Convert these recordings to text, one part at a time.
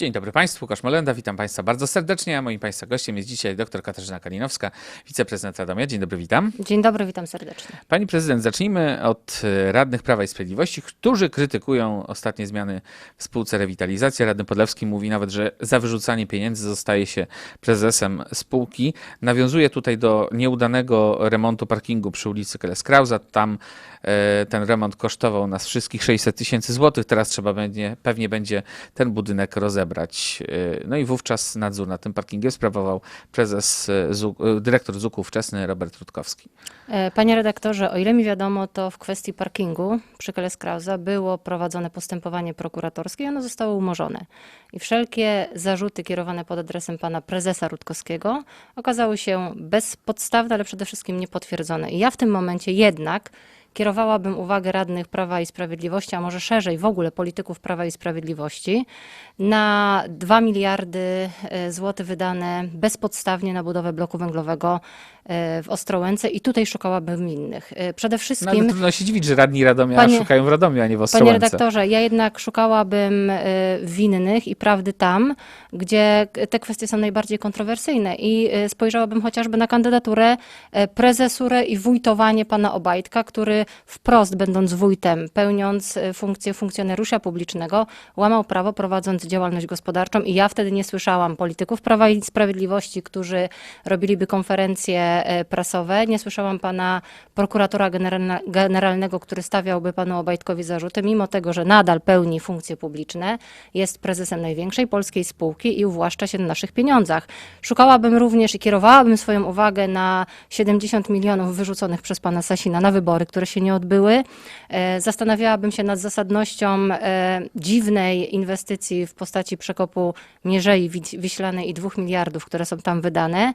Dzień dobry Państwu, Łukasz Molenda, witam Państwa bardzo serdecznie, a moim Państwa gościem jest dzisiaj dr Katarzyna Kalinowska, wiceprezydent Radomia. Dzień dobry, witam. Dzień dobry, witam serdecznie. Pani prezydent, zacznijmy od e, radnych Prawa i Sprawiedliwości, którzy krytykują ostatnie zmiany w spółce Rewitalizacja. Radny Podlewski mówi nawet, że za wyrzucanie pieniędzy zostaje się prezesem spółki. Nawiązuje tutaj do nieudanego remontu parkingu przy ulicy Keleskrauza. Tam e, ten remont kosztował nas wszystkich 600 tysięcy złotych. Teraz trzeba będzie, pewnie będzie ten budynek rozebrać. E, No i wówczas nadzór nad tym parkingiem sprawował prezes, ZU- e, dyrektor ZUK ówczesny Robert Rutkowski. E, Panie redaktorze, o ile mi wiadomo, to w kwestii parkingu przy Keleskrauza było prowadzone postępowanie prokuratorskie i ono zostało umorzone. I wszelkie zarzuty kierowane pod adresem pana prezesa Rutkowskiego okazały się bezpodstawne, ale przede wszystkim niepotwierdzone. I ja w tym momencie jednak kierowałabym uwagę radnych Prawa i Sprawiedliwości, a może szerzej w ogóle polityków Prawa i Sprawiedliwości, na 2 miliardy e, złotych wydane bezpodstawnie na budowę bloku węglowego w Ostrołęce i tutaj szukałabym innych. E, Przede No ale wszystkim... trudno się dziwić, że radni Radomia Panie- szukają w Radomiu, a nie w Panie Ostrołęce. redaktorze, ja jednak szukałabym e, winnych i prawdy tam, gdzie te kwestie są najbardziej kontrowersyjne i e, spojrzałabym chociażby na kandydaturę, e, prezesurę i wójtowanie pana Obajtka, który wprost będąc wójtem, pełniąc e, funkcję funkcjonariusza publicznego, łamał prawo prowadząc działalność gospodarczą i ja wtedy nie słyszałam polityków Prawa i Sprawiedliwości, którzy robiliby konferencje e, prasowe, nie słyszałam pana prokuratora generalnego, który stawiałby panu Obajtkowi zarzuty, mimo tego, że nadal pełni funkcje publiczne, jest prezesem największej polskiej spółki i uwłaszcza się na naszych pieniądzach. Szukałabym również i kierowałabym swoją uwagę na 70 milionów wyrzuconych przez pana Sasina na wybory, które się nie odbyły. E, Zastanawiałabym się nad zasadnością e, dziwnej inwestycji w postaci przekopu Mierzei Wi- Wiślanej i dwóch miliardów, które są tam wydane.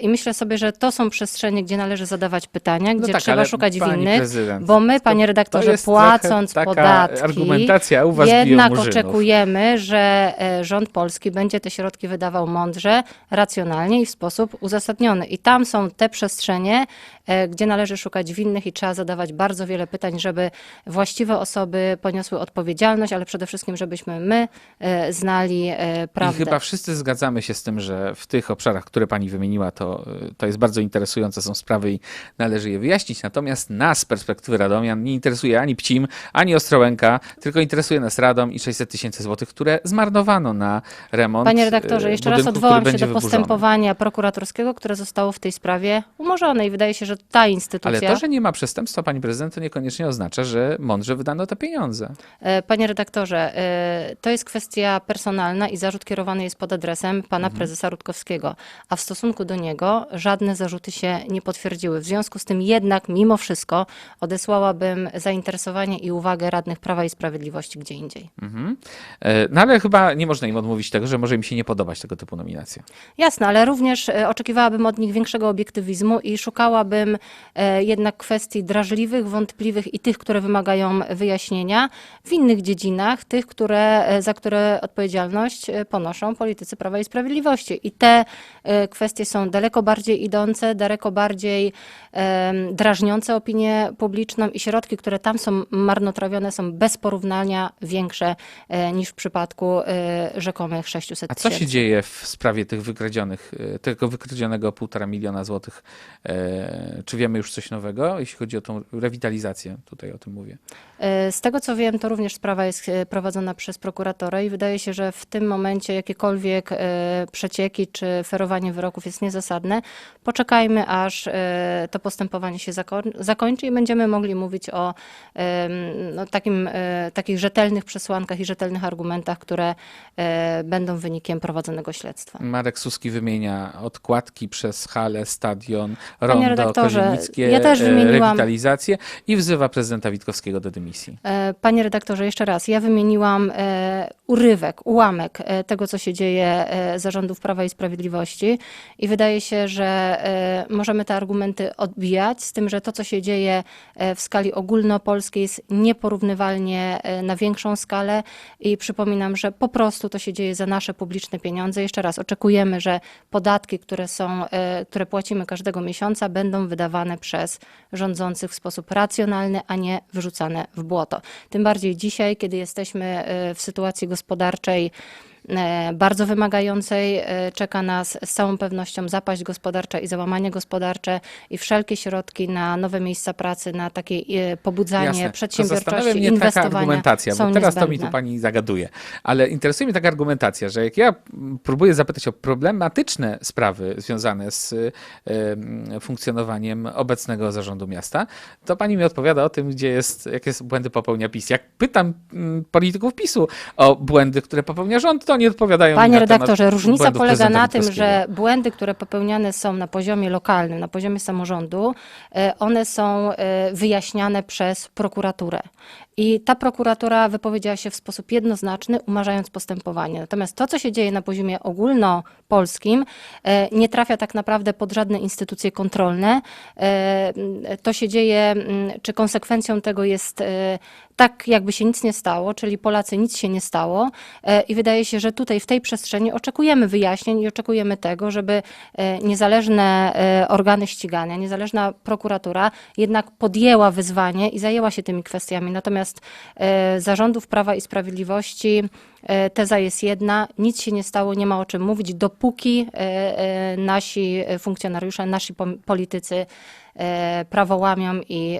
I myślę sobie, że to są przestrzenie, gdzie należy zadawać pytania, gdzie No tak, trzeba szukać winnych, bo my, panie to redaktorze, płacąc podatki, argumentacja, u was jednak oczekujemy, że e, rząd polski będzie te środki wydawał mądrze, racjonalnie i w sposób uzasadniony. I tam są te przestrzenie, e, gdzie należy szukać winnych i trzeba zadawać bardzo wiele pytań, żeby właściwe osoby poniosły odpowiedzialność, ale przede wszystkim, żebyśmy my e, znali e, I prawdę. chyba wszyscy zgadzamy się z tym, że w tych obszarach, które pani wymieniła, to, to jest bardzo interesujące są sprawy i należy je wyjaśnić. Natomiast nas z perspektywy Radomian nie interesuje ani Pcim, ani Ostrołęka, tylko interesuje nas Radom i 600 tysięcy złotych, które zmarnowano na remont Panie redaktorze, y, jeszcze raz budynku, który odwołam się do wyburzony. postępowania prokuratorskiego, które zostało w tej sprawie umorzone i wydaje się, że ta instytucja... Ale to, że nie ma przestępstwa, pani prezydent, to niekoniecznie oznacza, że mądrze wydano te pieniądze. E, Panie redaktorze, e, to jest kwestia personalna i zarzut kierowany jest pod adresem pana Mhm. prezesa Rutkowskiego, a w stosunku do niego żadne zarzuty się nie potwierdziły. W związku z tym jednak mimo wszystko odesłałabym zainteresowanie i uwagę radnych Prawa i Sprawiedliwości gdzie indziej. Mhm. E, No ale chyba nie można im odmówić tego, że może im się nie podobać tego typu nominacja. Jasne, ale również e, oczekiwałabym od nich większego obiektywizmu i szukałabym e, jednak kwestii drażliwych, wątpliwych i tych, które wymagają wyjaśnienia w innych dziedzinach, tych, które, za które odpowiedzialność ponoszą politycy Prawa i Sprawiedliwości. I te kwestie są daleko bardziej idące, daleko bardziej drażniące opinię publiczną i środki, które tam są marnotrawione są bez porównania większe e, niż w przypadku e, rzekomych 600 A co tysięcy. się dzieje w sprawie tych wykradzionych, e, tego wykradzionego półtora miliona złotych? Czy wiemy już coś nowego, jeśli chodzi o tą rewitalizację? Tutaj o tym mówię. Z tego co wiem, to również sprawa jest prowadzona przez prokuratora i wydaje się, że w tym momencie jakiekolwiek przecieki czy ferowanie wyroków jest niezasadne. Poczekajmy, aż e, to postępowanie się zako- zakończy i będziemy mogli mówić o no, takim, e, takich rzetelnych przesłankach i rzetelnych argumentach, które e, będą wynikiem prowadzonego śledztwa. Marek Suski wymienia odkładki przez halę, stadion, rondo, kozienickie, ja też wymieniłam- rewitalizację i wzywa prezydenta Witkowskiego do dymisji. Panie redaktorze, jeszcze raz, ja wymieniłam urywek, ułamek tego, co się dzieje zarządów Prawa i Sprawiedliwości i wydaje się, że możemy te argumenty odbijać, z tym, że to, co się dzieje e, w skali ogólnopolskiej jest nieporównywalnie e, na większą skalę i przypominam, że po prostu to się dzieje za nasze publiczne pieniądze. Jeszcze raz, oczekujemy, że podatki, które są, e, które płacimy każdego miesiąca, będą wydawane przez rządzących w sposób racjonalny, a nie wyrzucane w błoto. Tym bardziej dzisiaj, kiedy jesteśmy e, w sytuacji gospodarczej e, bardzo wymagającej. E, Czeka nas z całą pewnością zapaść gospodarcza i załamanie gospodarcze i wszelkie środki na nowe miejsca pracy, na takie e, pobudzanie Jasne. Przedsiębiorczości, mnie taka inwestowania argumentacja, są bo teraz to mi niezbędne. tu pani zagaduje. Ale interesuje mnie taka argumentacja, że jak ja próbuję zapytać o problematyczne sprawy związane z em, funkcjonowaniem obecnego zarządu miasta, to pani mi odpowiada o tym, gdzie jest, jakie błędy popełnia PiS. Jak pytam polityków PiSu o błędy, które popełnia rząd, to oni odpowiadają mi Panie redaktorze, różnica polega na tym, że błędy, które popełniane są na poziomie lokalnym, na poziomie samorządu, e, one są e, wyjaśniane przez prokuraturę. I ta prokuratura wypowiedziała się w sposób jednoznaczny, umarzając postępowanie. Natomiast to, co się dzieje na poziomie ogólnopolskim, e, nie trafia tak naprawdę pod żadne instytucje kontrolne. E, To się dzieje, mm, czy konsekwencją tego jest e, tak, jakby się nic nie stało, czyli Polacy nic się nie stało. I wydaje się, że tutaj w tej przestrzeni oczekujemy wyjaśnień i oczekujemy tego, żeby niezależne organy ścigania, niezależna prokuratura jednak podjęła wyzwanie i zajęła się tymi kwestiami. Natomiast e, zarządów Prawa i Sprawiedliwości e, teza jest jedna, nic się nie stało, nie ma o czym mówić, dopóki e, nasi funkcjonariusze, nasi politycy prawo łamią i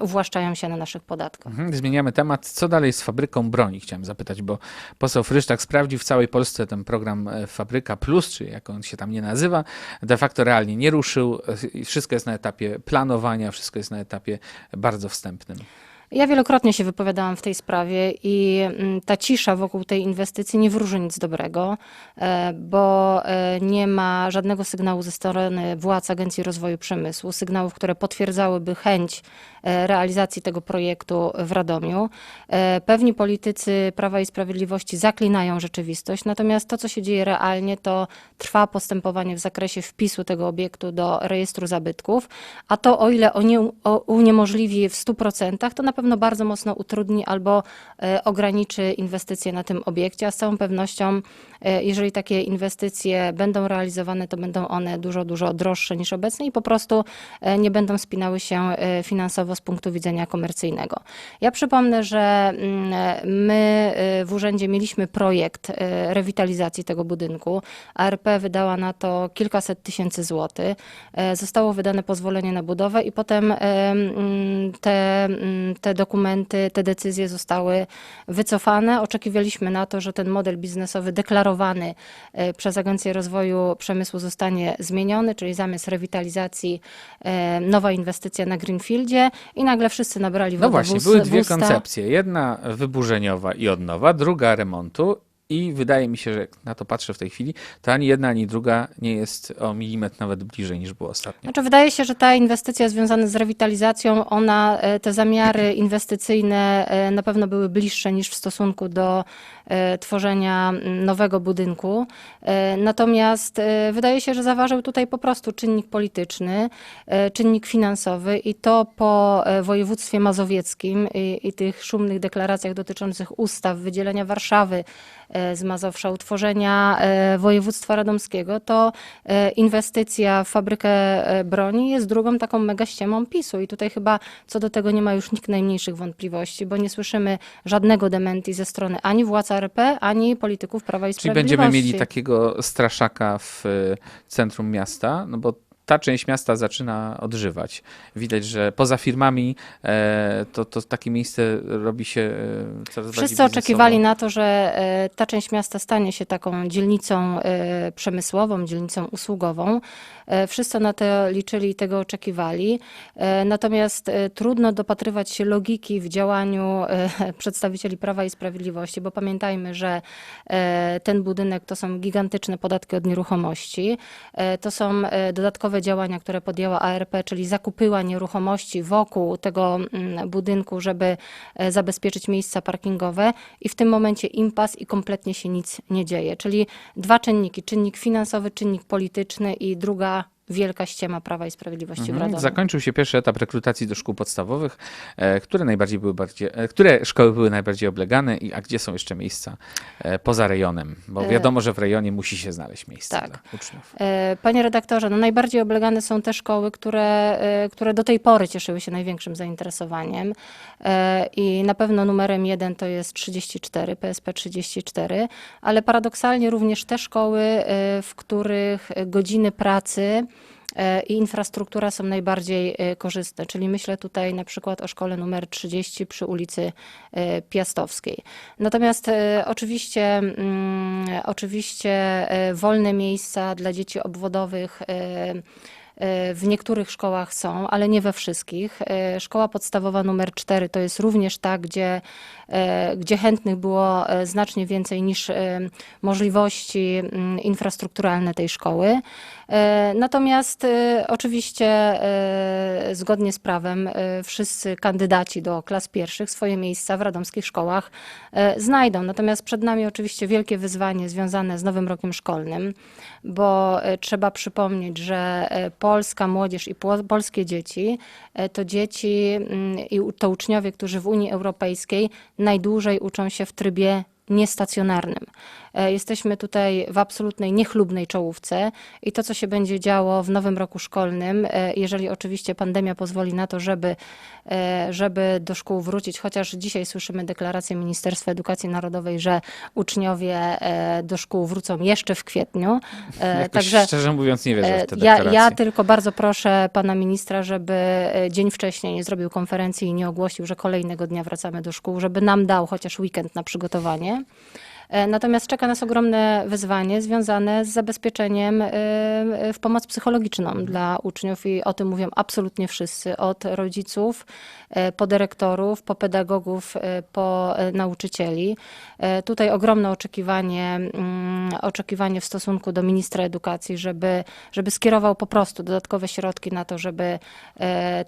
uwłaszczają się na naszych podatkach. Mhm, Zmieniamy temat. Co dalej z fabryką broni? Chciałem zapytać, bo poseł Frysztak sprawdził w całej Polsce ten program Fabryka Plus, czy jak on się tam nie nazywa, de facto realnie nie ruszył. Wszystko jest na etapie planowania, wszystko jest na etapie bardzo wstępnym. Ja wielokrotnie się wypowiadałam w tej sprawie i mm, ta cisza wokół tej inwestycji nie wróży nic dobrego, e, bo e, nie ma żadnego sygnału ze strony władz Agencji Rozwoju Przemysłu, sygnałów, które potwierdzałyby chęć e, realizacji tego projektu w Radomiu. Pewni politycy Prawa i Sprawiedliwości zaklinają rzeczywistość, natomiast to, co się dzieje realnie, to trwa postępowanie w zakresie wpisu tego obiektu do rejestru zabytków, a to o ile oni o- uniemożliwi w 100%, to na pewno bardzo mocno utrudni albo e, ograniczy inwestycje na tym obiekcie, a z całą pewnością, e, jeżeli takie inwestycje będą realizowane, to będą one dużo, dużo droższe niż obecnie i po prostu e, nie będą spinały się finansowo z punktu widzenia komercyjnego. Ja przypomnę, że mm, my w urzędzie mieliśmy projekt rewitalizacji tego budynku. ARP wydała na to kilkaset tysięcy złotych. Zostało wydane pozwolenie na budowę i potem mm, te, mm, te dokumenty, te decyzje zostały wycofane. Oczekiwaliśmy na to, że ten model biznesowy deklarowany e, przez Agencję Rozwoju Przemysłu zostanie zmieniony, czyli zamiast rewitalizacji e, nowa inwestycja na Greenfieldzie i nagle wszyscy nabrali wodę No właśnie, w były dwie usta. koncepcje. Jedna wyburzeniowa i od nowa, druga remontu. I wydaje mi się, że jak na to patrzę w tej chwili, to ani jedna, ani druga nie jest o milimetr nawet bliżej niż było ostatnio. Znaczy, wydaje się, że ta inwestycja związana z rewitalizacją, ona, e, te zamiary inwestycyjne e, na pewno były bliższe niż w stosunku do e, tworzenia mm, nowego budynku. Natomiast wydaje się, że zaważył tutaj po prostu czynnik polityczny, czynnik finansowy i to po województwie mazowieckim i, i tych szumnych deklaracjach dotyczących ustaw, wydzielenia Warszawy z Mazowsza, utworzenia e, województwa radomskiego, to e, inwestycja w fabrykę e, broni jest drugą taką mega ściemą PiSu i tutaj chyba co do tego nie ma już nikt najmniejszych wątpliwości, bo nie słyszymy żadnego dementi ze strony ani władz RP, ani polityków Prawa i Czyli Sprawiedliwości. będziemy mieli takiego straszaka w centrum miasta, no bo ta część miasta zaczyna odżywać. Widać, że poza firmami e, to, to takie miejsce robi się e, coraz bardziej Wszyscy oczekiwali biznesowo. na to, że e, ta część miasta stanie się taką dzielnicą przemysłową, dzielnicą usługową. Wszyscy na to liczyli i tego oczekiwali. Natomiast trudno dopatrywać się logiki w działaniu przedstawicieli Prawa i Sprawiedliwości, bo pamiętajmy, że ten budynek to są gigantyczne podatki od nieruchomości. To są e, działania, które podjęła ARP, czyli zakupyła nieruchomości wokół tego mm, budynku, żeby e, zabezpieczyć miejsca parkingowe i w tym momencie impas i kompletnie się nic nie dzieje. Czyli dwa czynniki, czynnik finansowy, czynnik polityczny i druga wielka ściema Prawa i Sprawiedliwości w Mhm. Radomiu. Zakończył się pierwszy etap rekrutacji do szkół podstawowych, e, które najbardziej były bardziej, e, które szkoły były najbardziej oblegane i a gdzie są jeszcze miejsca e, poza rejonem? Bo wiadomo, że w rejonie musi się znaleźć miejsce tak. dla uczniów. Panie redaktorze, no najbardziej oblegane są te szkoły, które, które do tej pory cieszyły się największym zainteresowaniem. I na pewno numerem jeden to jest 34, PSP 34, ale paradoksalnie również te szkoły, w których godziny pracy i infrastruktura są najbardziej e, korzystne. Czyli myślę tutaj na przykład o szkole numer 30 przy ulicy e, Piastowskiej. Natomiast e, oczywiście, mm, oczywiście e, wolne miejsca dla dzieci obwodowych e, e, w niektórych szkołach są, ale nie we wszystkich. E, Szkoła podstawowa numer 4 to jest również ta, gdzie, e, gdzie chętnych było e, znacznie więcej niż e, możliwości mm, infrastrukturalne tej szkoły. E, Natomiast e, oczywiście e, zgodnie z prawem e, wszyscy kandydaci do klas pierwszych swoje miejsca w radomskich szkołach e, znajdą. Natomiast przed nami oczywiście wielkie wyzwanie związane z nowym rokiem szkolnym, bo e, trzeba przypomnieć, że e, polska młodzież i polskie dzieci e, to dzieci mm, i to uczniowie, którzy w Unii Europejskiej najdłużej uczą się w trybie niestacjonarnym. E, Jesteśmy tutaj w absolutnej niechlubnej czołówce i to, co się będzie działo w nowym roku szkolnym, e, jeżeli oczywiście pandemia pozwoli na to, żeby, e, żeby do szkół wrócić, chociaż dzisiaj słyszymy deklarację Ministerstwa Edukacji Narodowej, że uczniowie do szkół wrócą jeszcze w kwietniu. E, Jakoś szczerze mówiąc nie wierzę w te ja, ja tylko bardzo proszę pana ministra, żeby dzień wcześniej nie zrobił konferencji i nie ogłosił, że kolejnego dnia wracamy do szkół, żeby nam dał chociaż weekend na przygotowanie. E, Natomiast czeka nas ogromne wyzwanie związane z zabezpieczeniem e, e, w pomoc psychologiczną dla uczniów i o tym mówią absolutnie wszyscy, od rodziców, po dyrektorów, po pedagogów, po nauczycieli. Tutaj ogromne oczekiwanie, mm, oczekiwanie w stosunku do ministra edukacji, żeby, żeby skierował po prostu dodatkowe środki na to, żeby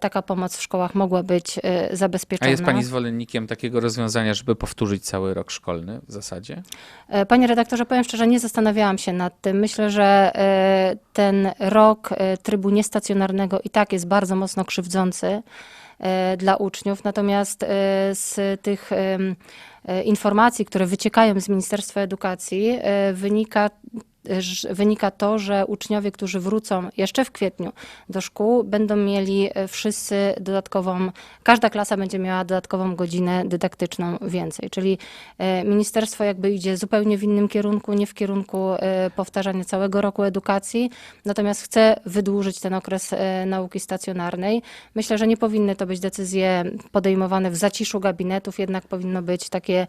taka pomoc w szkołach mogła być e, A zabezpieczona. jest pani zwolennikiem takiego rozwiązania, żeby powtórzyć cały rok szkolny w zasadzie? E, Panie redaktorze, powiem szczerze, nie zastanawiałam się nad tym. Myślę, że e, ten rok e, trybu niestacjonarnego i tak jest bardzo mocno krzywdzący dla uczniów. Natomiast z tych informacji, które wyciekają z Ministerstwa Edukacji, wynika wynika to, że uczniowie, którzy wrócą jeszcze w kwietniu do szkół, będą mieli e, wszyscy dodatkową, każda klasa będzie miała dodatkową godzinę dydaktyczną więcej. Czyli e, ministerstwo jakby idzie zupełnie w innym kierunku, nie w kierunku e, powtarzania całego roku edukacji, natomiast chce wydłużyć ten okres nauki stacjonarnej. Myślę, że nie powinny to być decyzje podejmowane w zaciszu gabinetów, jednak powinno być takie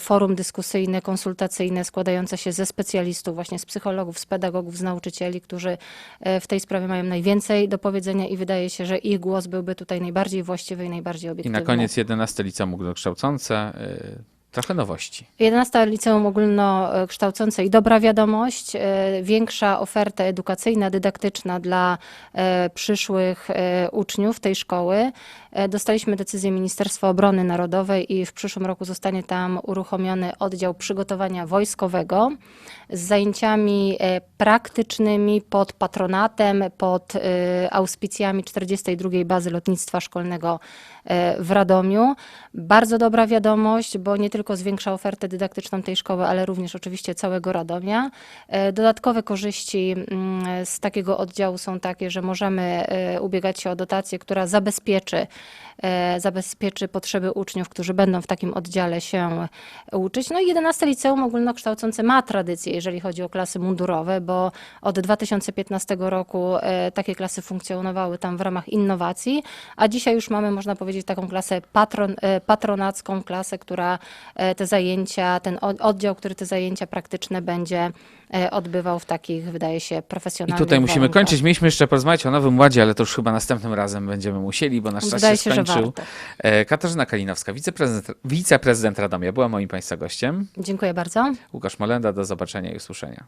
forum dyskusyjne, konsultacyjne, składające się ze specjalistów, właśnie z psychologów, z pedagogów, z nauczycieli, którzy e, w tej sprawie mają najwięcej do powiedzenia i wydaje się, że ich głos byłby tutaj najbardziej właściwy i najbardziej I obiektywny. na koniec 11 liceum ogólnokształcące. y, Trochę nowości. 11 liceum ogólnokształcące i dobra wiadomość, e, większa oferta edukacyjna, dydaktyczna dla e, przyszłych e, uczniów tej szkoły. Dostaliśmy decyzję Ministerstwa Obrony Narodowej i w przyszłym roku zostanie tam uruchomiony oddział przygotowania wojskowego z zajęciami praktycznymi pod patronatem, pod auspicjami 42. Bazy Lotnictwa Szkolnego w Radomiu. Bardzo dobra wiadomość, bo nie tylko zwiększa ofertę dydaktyczną tej szkoły, ale również oczywiście całego Radomia. E, Dodatkowe korzyści mm, z takiego oddziału są takie, że możemy e, ubiegać się o dotację, która zabezpieczy, e, zabezpieczy potrzeby uczniów, którzy będą w takim oddziale się uczyć. No i 11 liceum ogólnokształcące ma tradycję, jeżeli chodzi o klasy mundurowe, bo od 2015 roku takie klasy funkcjonowały tam w ramach innowacji, a dzisiaj już mamy, można powiedzieć, taką klasę patron, patronacką, klasę, która te zajęcia, ten od- oddział, który te zajęcia praktyczne będzie e, odbywał w takich, wydaje się, I profesjonalnych tutaj musimy warunkach. kończyć. Mieliśmy jeszcze porozmawiać o Nowym Ładzie, ale to już chyba następnym razem będziemy musieli, bo nasz czas Wydaje się skończył. E, Katarzyna Kalinowska, wiceprezydent, wiceprezydent Radomia, była moim Państwa gościem. Dziękuję bardzo. Łukasz Molenda, do zobaczenia i usłyszenia.